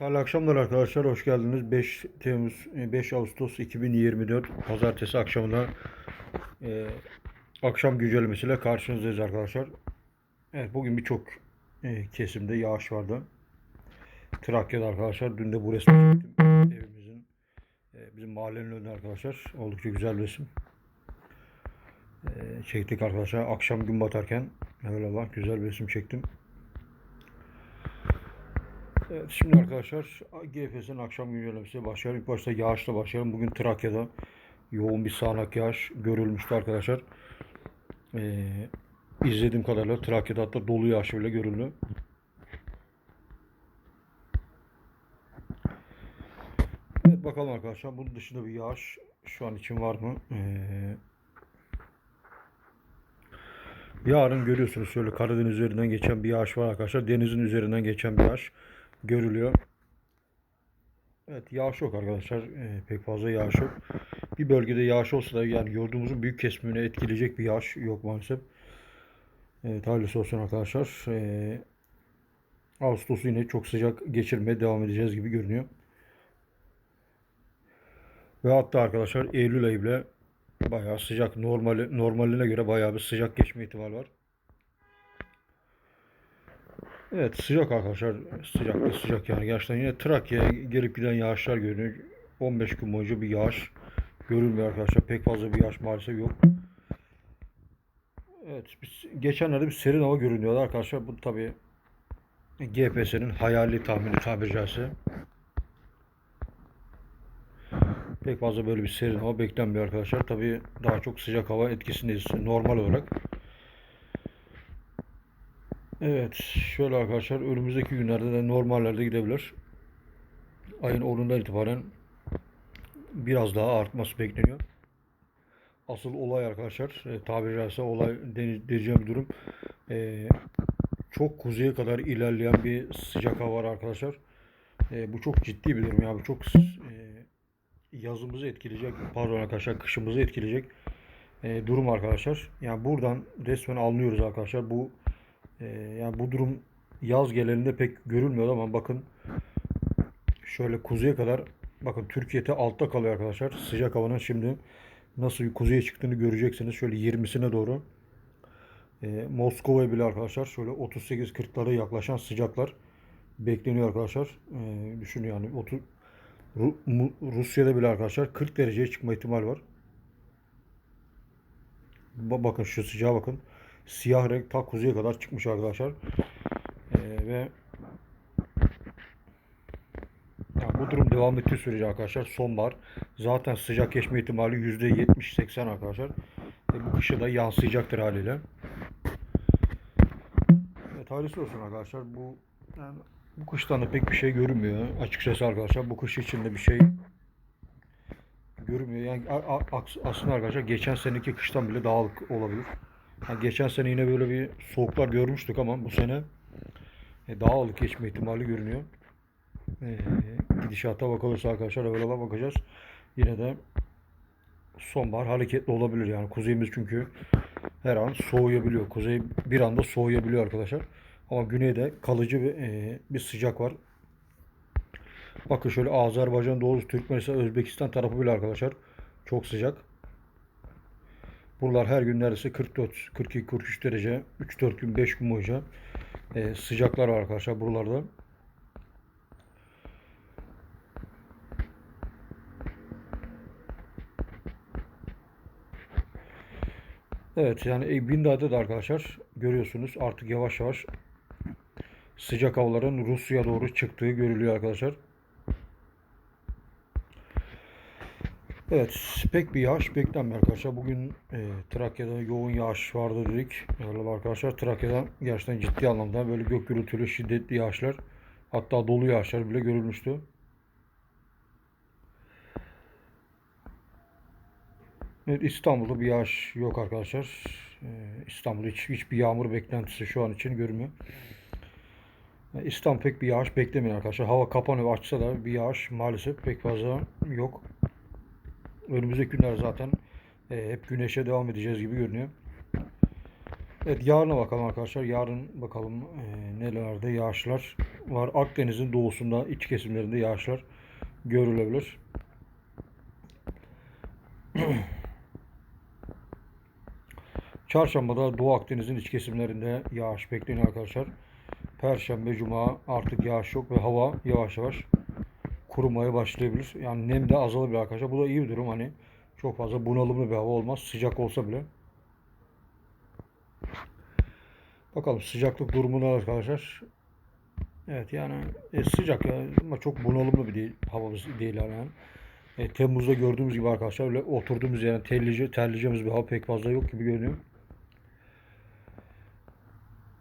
Hayırlı akşamlar arkadaşlar. Hoş geldiniz. 5 Temmuz, e, 5 Ağustos 2024 Pazartesi akşamına e, akşam güncellemesiyle karşınızdayız arkadaşlar. Evet bugün birçok e, kesimde yağış vardı. Trakya'da arkadaşlar. Dün de bu resmi çektim. Evimizin, e, bizim mahallenin önünde arkadaşlar. Oldukça güzel resim. E, çektik arkadaşlar. Akşam gün batarken öyle bak güzel bir resim çektim. Evet, şimdi arkadaşlar GFS'nin akşam güncellemesi başlayalım. İlk başta yağışla başlayalım. Bugün Trakya'da yoğun bir sağanak yağış görülmüştü arkadaşlar. Ee, izlediğim kadarıyla Trakya'da hatta dolu yağış bile görüldü. Evet bakalım arkadaşlar. Bunun dışında bir yağış şu an için var mı? Ee, yarın görüyorsunuz şöyle Karadeniz üzerinden geçen bir yağış var arkadaşlar. Denizin üzerinden geçen bir yağış görülüyor. Evet yağış yok arkadaşlar. Ee, pek fazla yağış yok. Bir bölgede yağış olsa da yani yurdumuzun büyük kesimini etkileyecek bir yağış yok maalesef. Evet hayırlısı olsun arkadaşlar. Ee, Ağustos'u yine çok sıcak geçirmeye devam edeceğiz gibi görünüyor. Ve hatta arkadaşlar Eylül ayı bile bayağı sıcak normali, normaline göre bayağı bir sıcak geçme ihtimali var. Evet sıcak arkadaşlar. Sıcak da sıcak yani. Gerçekten yine Trakya'ya gelip giden yağışlar görünüyor. 15 gün boyunca bir yağış görülmüyor arkadaşlar. Pek fazla bir yağış maalesef yok. Evet biz, geçenlerde bir serin hava görünüyordu arkadaşlar. Bu tabi GPS'nin hayali tahmini tabiri caizse. Pek fazla böyle bir serin hava beklenmiyor arkadaşlar. Tabi daha çok sıcak hava etkisindeyiz normal olarak. Evet, şöyle arkadaşlar önümüzdeki günlerde de normallerde gidebilir. Ayın 10'undan itibaren biraz daha artması bekleniyor. Asıl olay arkadaşlar, e, tabiri caizse olay diyeceğim durum. E, çok kuzeye kadar ilerleyen bir sıcak hava var arkadaşlar. E, bu çok ciddi bir durum ya. Bu çok e, yazımızı etkileyecek, pardon arkadaşlar kışımızı etkileyecek e, durum arkadaşlar. Yani buradan resmen anlıyoruz arkadaşlar. Bu ee, yani bu durum yaz genelinde pek görülmüyor ama bakın şöyle kuzeye kadar bakın Türkiye'de altta kalıyor arkadaşlar. Sıcak havanın şimdi nasıl kuzeye çıktığını göreceksiniz. Şöyle 20'sine doğru e, Moskova'ya bile arkadaşlar şöyle 38-40'lara yaklaşan sıcaklar bekleniyor arkadaşlar. E, düşün yani 30 Ru- Mu- Rusya'da bile arkadaşlar 40 dereceye çıkma ihtimali var. Ba- bakın şu sıcağa bakın siyah renk ta kuzeye kadar çıkmış arkadaşlar. Ee, ve yani bu durum devam ettiği sürece arkadaşlar sonbahar zaten sıcak geçme ihtimali %70-80 arkadaşlar. E, bu kışa da yansıyacaktır haliyle. Evet hayırlısı olsun arkadaşlar. Bu yani bu kıştan da pek bir şey görünmüyor. Açıkçası arkadaşlar bu kış içinde bir şey görünmüyor. Yani aslında arkadaşlar geçen seneki kıştan bile daha olabilir. Yani geçen sene yine böyle bir soğuklar görmüştük ama bu sene e, daha alık geçme ihtimali görünüyor. E, gidişata bakılırsa arkadaşlar öyle bakacağız. Yine de sonbahar hareketli olabilir yani kuzeyimiz çünkü her an soğuyabiliyor. Kuzey bir anda soğuyabiliyor arkadaşlar. Ama güneyde kalıcı bir, e, bir sıcak var. Bakın şöyle Azerbaycan, Doğu Türkmenistan, Özbekistan tarafı bile arkadaşlar çok sıcak. Buralar her gün neredeyse 44, 42, 43 derece 3-4 gün 5 gün boyunca e, sıcaklar var arkadaşlar buralarda. Evet yani e, Binda'da da arkadaşlar görüyorsunuz artık yavaş yavaş sıcak havaların Rusya'ya doğru çıktığı görülüyor arkadaşlar. Evet, pek bir yağış beklenmiyor arkadaşlar. Bugün e, Trakya'da yoğun yağış vardı dedik. Öyle arkadaşlar. Trakya'da gerçekten ciddi anlamda böyle gök gürültülü şiddetli yağışlar hatta dolu yağışlar bile görülmüştü. Evet, İstanbul'da bir yağış yok arkadaşlar. E, İstanbul'da hiç hiçbir yağmur beklentisi şu an için görünmüyor. E, İstanbul pek bir yağış beklemiyor arkadaşlar. Hava kapanıyor açsa da bir yağış maalesef pek fazla yok. Önümüzdeki günler zaten e, hep güneşe devam edeceğiz gibi görünüyor. Evet yarına bakalım arkadaşlar. Yarın bakalım e, nelerde yağışlar var. Akdeniz'in doğusunda iç kesimlerinde yağışlar görülebilir. Çarşambada Doğu Akdeniz'in iç kesimlerinde yağış bekleniyor arkadaşlar. Perşembe, Cuma artık yağış yok ve hava yavaş yavaş kurumaya başlayabilir. Yani nem de azalabilir arkadaşlar. Bu da iyi bir durum. Hani çok fazla bunalımlı bir hava olmaz. Sıcak olsa bile. Bakalım sıcaklık durumunu arkadaşlar. Evet yani e, sıcak ya ama çok bunalımlı bir değil havamız değil yani. E, Temmuz'da gördüğümüz gibi arkadaşlar öyle oturduğumuz yani terlice, terleyeceğimiz bir hava pek fazla yok gibi görünüyor.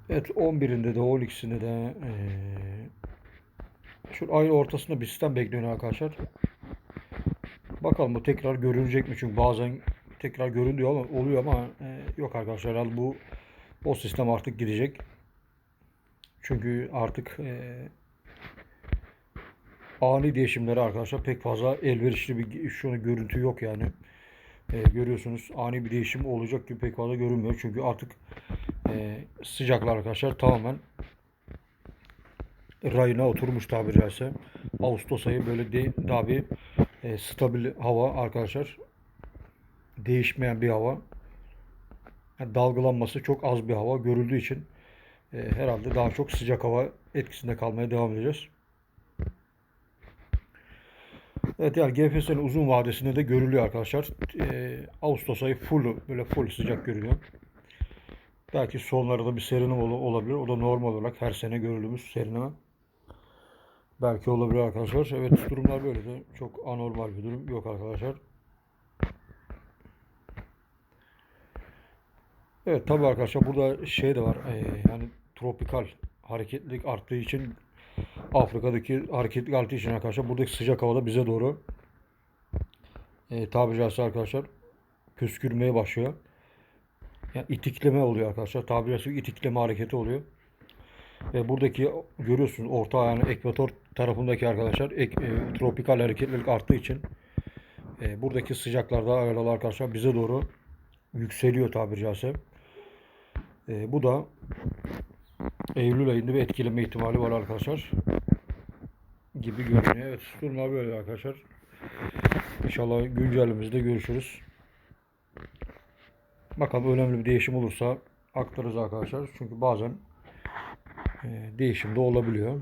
Evet 11'inde de 12'sinde de e, şu ayın ortasında bir sistem bekleniyor arkadaşlar. Bakalım bu tekrar görünecek mi? Çünkü bazen tekrar görünüyor ama oluyor ama e, yok arkadaşlar. Herhalde bu o sistem artık gidecek. Çünkü artık e, ani değişimleri arkadaşlar pek fazla elverişli bir şu görüntü yok yani. E, görüyorsunuz ani bir değişim olacak gibi pek fazla görünmüyor. Çünkü artık e, sıcaklar arkadaşlar tamamen rayına oturmuş tabiri caizse. Ağustos ayı böyle de, daha bir e, stabil hava arkadaşlar. Değişmeyen bir hava. Yani dalgalanması çok az bir hava görüldüğü için e, herhalde daha çok sıcak hava etkisinde kalmaya devam edeceğiz. Evet yani GFS'nin uzun vadesinde de görülüyor arkadaşlar. E, Ağustos ayı full böyle full sıcak görünüyor. Belki sonlarda bir serinleme ol- olabilir. O da normal olarak her sene görüldüğümüz serinleme. Belki olabilir arkadaşlar. Evet durumlar böyle de çok anormal bir durum yok arkadaşlar. Evet tabii arkadaşlar burada şey de var. Ee, yani tropikal hareketlilik arttığı için Afrika'daki hareketlilik arttığı için arkadaşlar buradaki sıcak havada bize doğru e, tabiri caizse arkadaşlar püskürmeye başlıyor. Yani itikleme oluyor arkadaşlar. Tabiri caizse itikleme hareketi oluyor. Ve buradaki görüyorsunuz orta yani ekvator tarafındaki arkadaşlar ek, e, tropikal hareketlilik arttığı için e, buradaki sıcaklarda ayarlı arkadaşlar bize doğru yükseliyor tabiri caizse. E, bu da Eylül ayında bir etkileme ihtimali var arkadaşlar. Gibi görünüyor. Evet durumlar böyle arkadaşlar. İnşallah güncellemizde görüşürüz. Bakalım önemli bir değişim olursa aktarırız arkadaşlar. Çünkü bazen değişim de olabiliyor.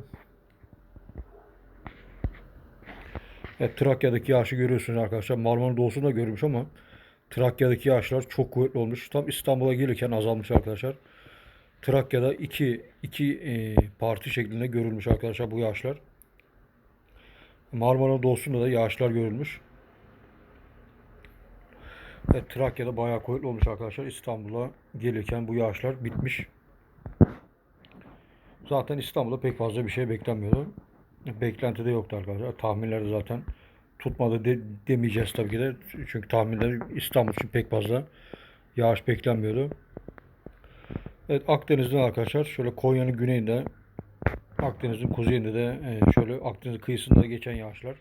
Evet, Trakya'daki yağışı görüyorsunuz arkadaşlar. Marmara Doğusu'nda görmüş ama Trakya'daki yağışlar çok kuvvetli olmuş. Tam İstanbul'a gelirken azalmış arkadaşlar. Trakya'da iki, iki e, parti şeklinde görülmüş arkadaşlar bu yağışlar. Marmara Doğusu'nda da yağışlar görülmüş. Evet, Trakya'da bayağı kuvvetli olmuş arkadaşlar. İstanbul'a gelirken bu yağışlar bitmiş. Zaten İstanbul'da pek fazla bir şey beklenmiyordu. Beklenti de yoktu arkadaşlar. Tahminler de zaten tutmadı de, demeyeceğiz tabii ki de. Çünkü tahminler İstanbul için pek fazla yağış beklenmiyordu. Evet Akdeniz'den arkadaşlar şöyle Konya'nın güneyinde Akdeniz'in kuzeyinde de e, şöyle Akdeniz kıyısında geçen yağışlar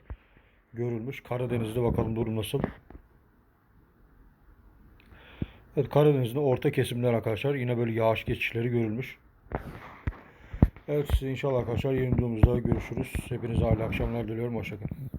görülmüş. Karadeniz'de bakalım durum nasıl. Evet Karadeniz'de orta kesimler arkadaşlar yine böyle yağış geçişleri görülmüş. Evet inşallah arkadaşlar yeni videomuzda görüşürüz. Hepinize hayırlı akşamlar diliyorum. Hoşçakalın.